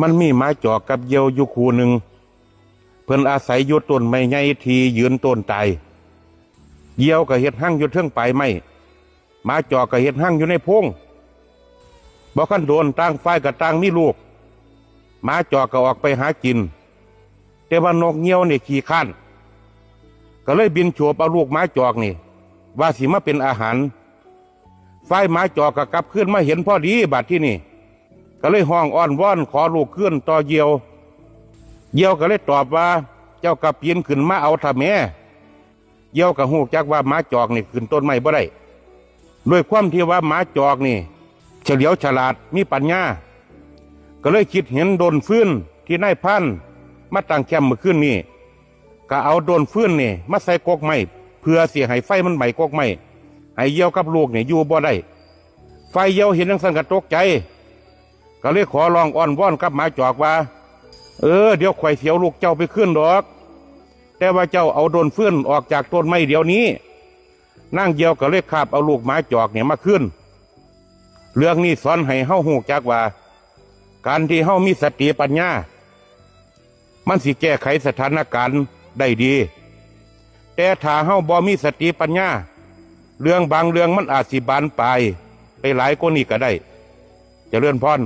มันมีไม้จอกกับเยียวอยู่คูหนึ่งเพิ่นอาศัยอยู่ต้นไม้ใหญ่ทียืนต้นตายเยียวก็เฮ็ดหั่งอยู่เทิงปไม้ไม้จอกก็เฮ็ดหั่งอยู่ในพงบ่คันโดนต่างฝ่ายกับต่างมีลูกหมาจอกก็ออกไปหากิน แต่ว่านกเหยี่ยวเนี่ขี้ข้านก็เลยบินโฉบเอาลูกหมาจอกนี่ว่าสิมาเป็นอาหารฝ่ายหมาจอกก็กลับขึ้นมาเห็นพ่อดีบัดที่นี่ ก็เลยห้องอ้อนว่อนขอลูกขึ้นต่อเยี่ยว เยี่ยวก็เลยตอบว่า เจ้ากับปีนขึ้นมาเอาทำแม่เยี่ยวก็หูจักว่าหมาจอกนี่ขึ้นต้นไม้บ่ได้ด้วยความที่ว่าหมาจอกนี่ เฉลียวฉลาดมีปัญญา ก็เลยคิดเห็นโดนฟื้นที่นายพันมาตั้งแคมป์เมื่อคืนนี้ก็เอาโดนฟื้นนี่มาใส่กกไม้เพื่อเสียให้ไฟมันไหม้กกไม้ให้เยี่ยวกับลูกเนี่ยอยู่บ่ได้ ไฟเยี่ยวเห็นจังสันก็ตกใจ ก็เลยขอลองอ้อนว่อนกับหมาจอกว่า เออเดี๋ยวข่อยเสียวลูกเจ้าไปขึ้นดอก แต่ว่าเจ้าเอาโดนเฟื่อนออกจากต้นไม้เดี๋ยวนี้นั่งเหยี่ยวก็เลยคาบเอาลูกหมาจอกเนี่ยมาขึ้น เรื่องนี้สอนให้เฮาหูจักว่า การที่เฮามีสติปัญญา มันสิแก้ไขสถานการณ์ได้ดี แต่ถ้าเฮาบ่มีสติปัญญา เรื่องบางเรื่องมันอาจสิบานปลายไปหลายกว่านี้ก็ได้จเจริญพร